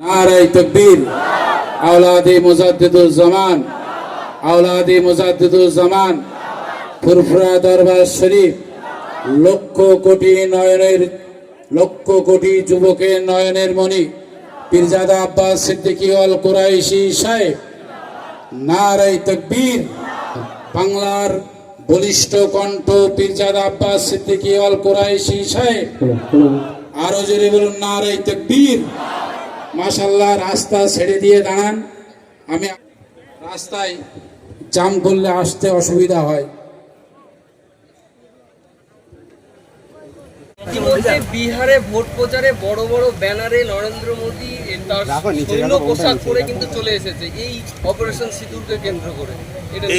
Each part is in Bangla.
নারাই তকবীর। আওলাদি মুজাদ্দিদুজ্জামান আওলাদি মুজাদ্দিদুজ্জামান ফুরফুরা দরবার শরীফ। লক্ষ কোটি নয়নের লক্ষ কোটি যুবকের নয়নের মণি। পীরজাদা আব্বাস সিদ্দিকী অল কুরাইশি সাহেব। নারাই তকবীর। বাংলার বলিষ্ঠ কণ্ঠ পীরজাদা আব্বাস সিদ্দিকী অল কুরাইশি সাহেব। আরও জোরে বলুন নারাই তকবীর। মাশাল্লাহ রাস্তা ছেড়ে দিয়ে দাঁড়ান। আমি রাস্তায় জাম করলে আসতে অসুবিধা হয়। ইতিমধ্যে বিহারে ভোট প্রচারে বড় বড় ব্যানারে নরেন্দ্র মোদী তার সৈন্য পোশাক পরে কিন্তু চলে এসেছে। এই অপারেশন সিঁদুরকে কেন্দ্র করে।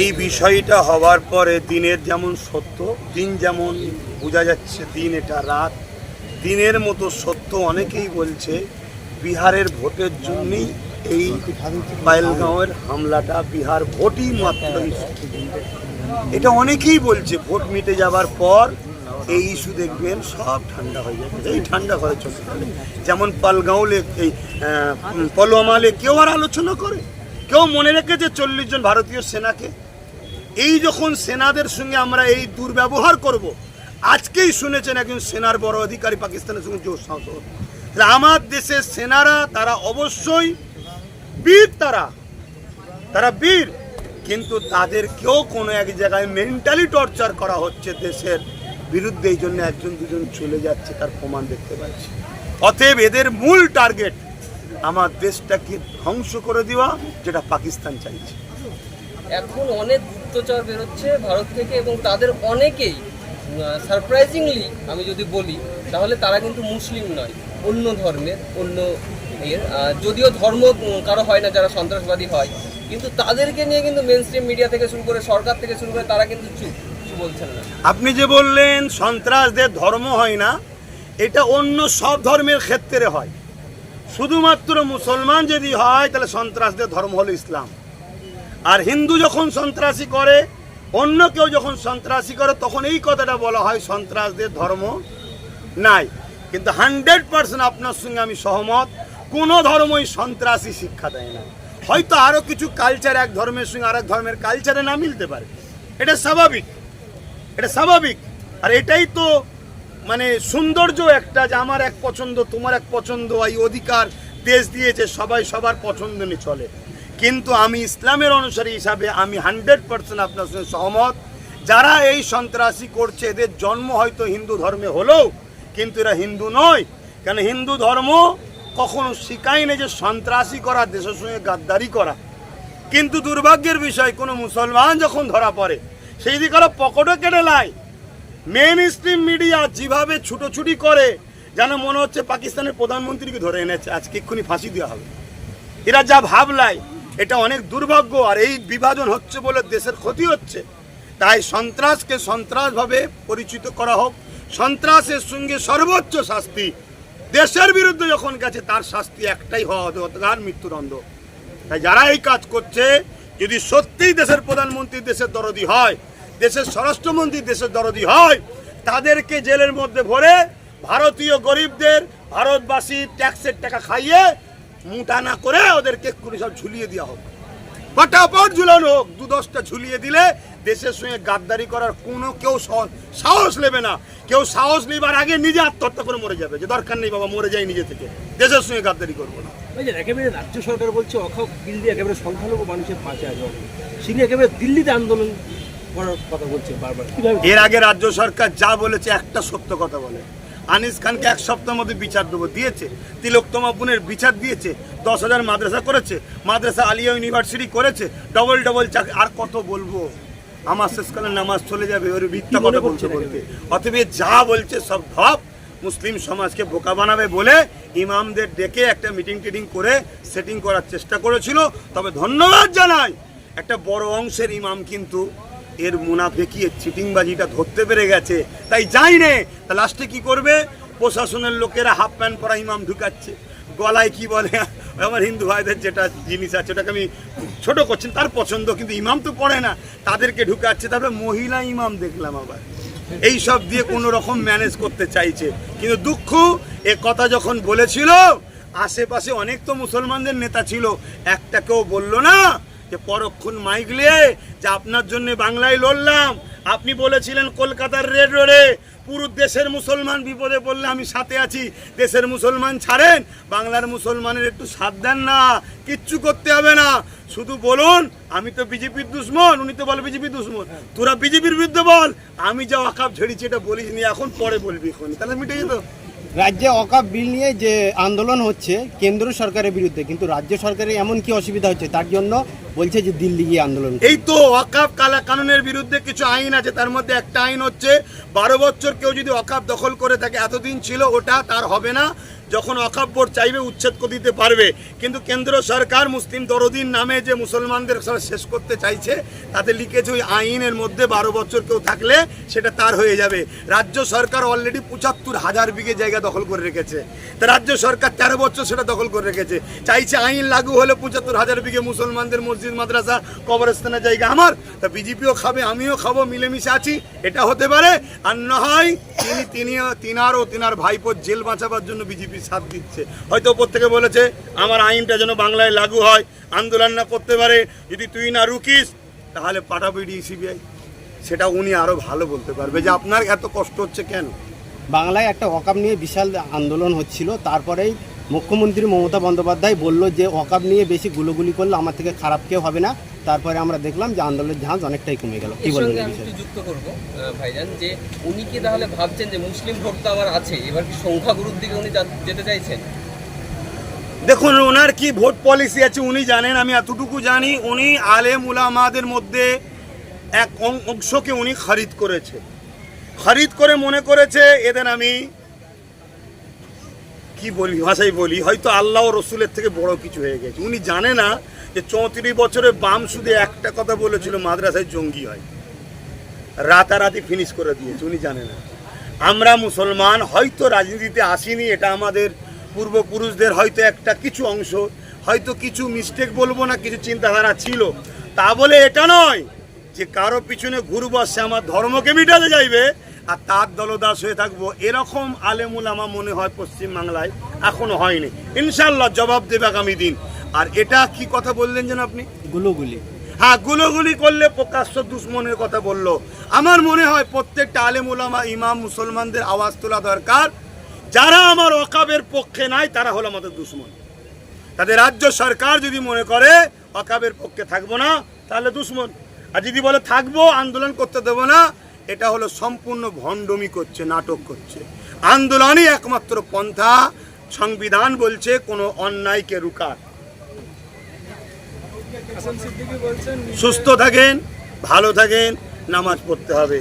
এই বিষয়টা হওয়ার পরে দিনের যেমন সত্য দিন যেমন বোঝা যাচ্ছে দিন এটা রাত। দিনের মতো সত্য অনেকেই বলছে বিহারের ভোটের জন্যই এই পায়েলগাঁওয়ের হামলাটা বিহার ভোটই মাত্র এটা অনেকেই বলছে ভোট মিটে যাবার পর এই ইস্যু দেখবেন সব ঠান্ডা হয়ে যাবে। এই ঠান্ডা চলতে থাকে যেমন পালগাঁওলে এই আহ, পলওয়ামালে কেউ আর আলোচনা করে? কেউ মনে রেখেছে চল্লিশ জন ভারতীয় সেনাকে? এই যখন সেনাদের সঙ্গে আমরা এই দুর্ব্যবহার করব আজকেই শুনেছেন একজন সেনার বড় অধিকারী পাকিস্তানের সঙ্গে জোর সাহস আমার দেশের সেনারা, তারা অবশ্যই বীর তারা। তারা বীর, কিন্তু তাদেরকেও কোনো এক জায়গায় মেন্টালি টর্চার করা হচ্ছে দেশের বিরুদ্ধে, এই জন্য একজন, দুজন চলে যাচ্ছে, তার প্রমাণ দেখতে পাচ্ছি। অতএব এদের মূল টার্গেট আমার দেশটাকে ধ্বংস করে দেওয়া, যেটা পাকিস্তান চাইছে। এখন অনেক গুপ্তচর বেরোচ্ছে ভারত থেকে এবং তাদের অনেকেই সারপ্রাইজিংলি আমি যদি বলি, তাহলে তারা কিন্তু মুসলিম নয়। অন্য ধর্মের, অন্য ইয়ের। যদিও ধর্ম কারও হয় না, যারা সন্ত্রাসবাদী হয়, কিন্তু তাদেরকে নিয়ে কিন্তু মেন স্ট্রিম মিডিয়া থেকে শুরু করে, সরকার থেকে শুরু করে, তারা কিন্তু চুপ বলছেন না। আপনি যে বললেন, সন্ত্রাসদের ধর্ম হয় না, এটা অন্য সব ধর্মের ক্ষেত্রে হয়। শুধুমাত্র মুসলমান যদি হয়, তাহলে সন্ত্রাসদের ধর্ম হলো ইসলাম। আর হিন্দু যখন সন্ত্রাসী করে, অন্য কেউ যখন সন্ত্রাসী করে, তখন এই কথাটা বলা হয় সন্ত্রাসদের ধর্ম নাই। কিন্তু হান্ড্রেড পার্সেন্ট আপনার সঙ্গে আমি সহমত, কোনো ধর্মই সন্ত্রাসী শিক্ষা দেয় না। হয়তো আরও কিছু কালচার এক ধর্মের সঙ্গে আরেক ধর্মের কালচারে না মিলতে পারে। এটা স্বাভাবিক। এটা স্বাভাবিক। আর এটাই তো মানে সৌন্দর্য একটা যে আমার এক পছন্দ, তোমার এক পছন্দ, এই অধিকার দেশ দিয়েছে, সবাই সবার পছন্দ নিয়ে চলে। কিন্তু আমি ইসলামের অনুসারী হিসাবে আমি হান্ড্রেড পার্সেন্ট আপনার সঙ্গে সহমত। যারা এই সন্ত্রাসী করছে, এদের জন্ম হয়তো হিন্দু ধর্মে হলেও কিন্তু এরা হিন্দু নয়। কেন হিন্দু ধর্ম কখনো শিখায়নি যে সন্ত্রাসী করা, দেশের সঙ্গে গাদ্দারি করা। কিন্তু দুর্ভাগ্যের বিষয়, কোনো মুসলমান যখন ধরা পড়ে, সেই দিকে ওরা পকেটও কেটে নেয়। মেন স্ট্রিম মিডিয়া যেভাবে ছুটোছুটি করে, যেন মনে হচ্ছে পাকিস্তানের প্রধানমন্ত্রীকে ধরে এনেছে, আজকে এক্ষুনি ফাঁসি দেওয়া হবে। এরা যা ভাবলাই এটা অনেক দুর্ভাগ্য, আর এই বিভাজন হচ্ছে বলে দেশের ক্ষতি হচ্ছে। তাই সন্ত্রাসকে সন্ত্রাসভাবে পরিচিত করা হোক সন্ত্রাসের সঙ্গে সর্বোচ্চ শাস্তি। দেশের বিরুদ্ধে যখন গেছে, তার শাস্তি একটাই হওয়া অধিকার মৃত্যুদণ্ড। তাই যারা এই কাজ করছে, যদি সত্যিই দেশের প্রধানমন্ত্রী দেশের দরদি হয়, দেশের স্বরাষ্ট্রমন্ত্রী দেশের দরদি হয়, তাদেরকে জেলের মধ্যে ভরে ভারতীয় গরিবদের ভারতবাসী ট্যাক্সের টাকা খাইয়ে মুটা না করে ওদেরকে এক্ষুনি সব ঝুলিয়ে দেওয়া হোক। ফটাফট ঝুলানো হোক দু দশটা ঝুলিয়ে দিলে দেশের সঙ্গে গাদ্দারি করার কোনো কেউ সহ- সাহস নেবে না। কেউ সাহস নেবার আগে নিজে আত্মহত্যা করে মরে যাবে। যে দরকার নেই বাবা মরে যাই নিজে থেকে। দেশের সঙ্গে গাদ্দারি করব না। একেবারে রাজ্য সরকার বলছে অখাও দিল্লি একেবারে সংখ্যালঘু মানুষের পাশে আছে। তিনি একেবারে দিল্লিতে আন্দোলন করার কথা বলছে বারবার। এর আগে রাজ্য সরকার যা বলেছে একটা সত্য কথা বলে। আনিস খানকে এক সপ্তাহের মধ্যে বিচার দেবো দিয়েছে। তিলোত্তমা বোনের বিচার দিয়েছে দশ হাজার মাদ্রাসা করেছে মাদ্রাসা আলিয়া ইউনিভার্সিটি করেছে ডবল ডবল চাকরি আর কত বলব? আমার শেষকালে নামাজ চলে যাবে ওর মিথ্যা মনে কথা বলছে বলতে। অতএব যা বলছে সব ধপ মুসলিম সমাজকে বোকা বানাবে বলে ইমামদের ডেকে একটা মিটিং টিটিং করে সেটিং করার চেষ্টা করেছিল। তবে ধন্যবাদ জানাই একটা বড় অংশের ইমাম কিন্তু এর মুনাফেকি, এর চিটিংবাজিটা ধরতে পেরে গেছে। তাই যাই নে, তা লাস্টে কি করবে? প্রশাসনের লোকেরা হাফ প্যান্ট পরা ইমাম ঢুকাচ্ছে। গলায় কি বলে? আমার হিন্দু ভাইদের যেটা জিনিস আছে, ওটাকে আমি ছোট করছেন তার পছন্দ, কিন্তু ইমাম তো পড়ে না। তাদেরকে ঢুকাচ্ছে, তারপরে মহিলা ইমাম দেখলাম আবার। এই সব দিয়ে কোনো রকম ম্যানেজ করতে চাইছে। কিন্তু দুঃখ, এ কথা যখন বলেছিল, আশেপাশে অনেক তো মুসলমানদের নেতা ছিল, একটা কেউ বলল না যে পরক্ষণ মাইকলে যে আপনার জন্য বাংলায় লড়লাম। আপনি বলেছিলেন কলকাতার রেড রোডে পুরো দেশের মুসলমান বিপদে পড়লে আমি সাথে আছি, দেশের মুসলমান ছাড়েন, বাংলার মুসলমানের একটু সাথ দেন না, কিচ্ছু করতে হবে না। শুধু বলুন, আমি তো বিজেপির দুশ্মন, উনি তো বলে বিজেপির দুশ্মন। তোরা বিজেপির বিরুদ্ধে বল, আমি যা ওয়াকাপ ঝেড়েছি, এটা বলিস নি, এখন পরে বলবি এখন তাহলে মিটে যেত। রাজ্যে অকাপ বিল নিয়ে যে আন্দোলন হচ্ছে কেন্দ্র সরকারের বিরুদ্ধে, কিন্তু রাজ্য সরকারের এমন কি অসুবিধা হচ্ছে? তার জন্য বলছে যে দিল্লি গিয়ে আন্দোলন এই তো অকাপ কালা কানুনের বিরুদ্ধে কিছু আইন আছে, তার মধ্যে একটা আইন হচ্ছে, বারো বছর কেউ যদি অকাপ দখল করে থাকে, এতদিন ছিল, ওটা তার হবে না। যখন বোর্ড চাইবে উচ্ছেদ দিতে পারবে। কিন্তু কেন্দ্র সরকার মুসলিম দরদিন নামে যে মুসলমানদের শেষ করতে চাইছে, তাতে লিখেছে ওই আইনের মধ্যে বারো বছর কেউ থাকলে সেটা তার হয়ে যাবে। রাজ্য সরকার অলরেডি পঁচাত্তর হাজার বিঘে জায়গা দখল করে রেখেছে। তা রাজ্য সরকার তেরো বছর সেটা দখল করে রেখেছে। চাইছে আইন লাগু হলে পঁচাত্তর হাজার বিঘে মুসলমানদের মসজিদ, মাদ্রাসা, কবরস্থানের জায়গা আমার। তা বিজেপিও খাবে, আমিও খাব, মিলেমিশে আছি, এটা হতে পারে। আর না হয় তিনি তিনিও তিনার ও তিনার ভাইপোর জেল বাঁচাবার জন্য বিজেপি সাথ দিচ্ছে। হয়তো ওপর থেকে বলেছে, আমার আইনটা যেন বাংলায় লাগু হয়, আন্দোলন না করতে পারে, যদি তুই না রুকিস, তাহলে পাঠাবো ইডি সিবিআই। সেটা উনি আরও ভালো বলতে পারবে যে আপনার এত কষ্ট হচ্ছে কেন? বাংলায় একটা অকাপ নিয়ে বিশাল আন্দোলন হচ্ছিল, তারপরেই মুখ্যমন্ত্রী মমতা বন্দ্যোপাধ্যায় বলল যে অকাপ নিয়ে বেশি গুলোগুলি করলে আমার থেকে খারাপ কেউ হবে না। তারপরে আমরা দেখলাম যে আন্দোলনের ঝাঁজ অনেকটাই কমে গেল। কি বলবেন যুক্ত করব ভাইজান যে উনি কি তাহলে ভাবছেন যে মুসলিম ভোট তো আমার আছে এবার কি সংখ্যাগুরুর দিকে উনি যেতে চাইছেন? দেখুন ওনার কি ভোট পলিসি আছে উনি জানেন আমি এতটুকু জানি উনি আলেম উলামাদের মধ্যে এক অংশকে উনি খরিদ করেছে। খরিদ করে মনে করেছে এদের আমি কি বলি ভাষাই বলি হয়তো আল্লাহ ও রসুলের থেকে বড় কিছু হয়ে গেছে। উনি জানে না যে চৌত্রিশ বছরে বাম শুধু একটা কথা বলেছিল, মাদ্রাসায় জঙ্গি হয়। রাতারাতি ফিনিশ করে দিয়েছে, উনি জানে না। আমরা মুসলমান, হয়তো রাজনীতিতে আসিনি, এটা আমাদের পূর্বপুরুষদের হয়তো একটা কিছু অংশ, হয়তো কিছু মিস্টেক বলব না, কিছু চিন্তাধারা ছিল। তা বলে এটা নয় যে কারও পিছনে ঘুরবো সে আমার ধর্মকে মিটাতে যাইবে আর তার দলদাস হয়ে থাকব। এরকম আলেমুল আমার মনে হয় পশ্চিমবাংলায় এখনও হয়নি। ইনশাল্লাহ জবাব দেবে আগামী দিন। আর এটা কি কথা বললেন যেন আপনি? গুলোগুলি। হ্যাঁ গুলোগুলি করলে প্রকাশ্য দুশ্মনের কথা বলল। আমার মনে হয় প্রত্যেকটা আলেম ওলামা ইমাম মুসলমানদের আওয়াজ তোলা দরকার। যারা আমার অকাবের পক্ষে নাই তারা হলো আমাদের দুশ্মন। তাদের রাজ্য সরকার যদি মনে করে অকাবের পক্ষে থাকব না তাহলে দুশ্মন। আর যদি বলে থাকব আন্দোলন করতে দেবো না এটা হলো সম্পূর্ণ ভণ্ডমি করছে নাটক করছে। আন্দোলনই একমাত্র পন্থা। সংবিধান বলছে কোনো অন্যায়কে রুকার। সুস্থ থাকেন ভালো থাকেন নামাজ পড়তে হবে।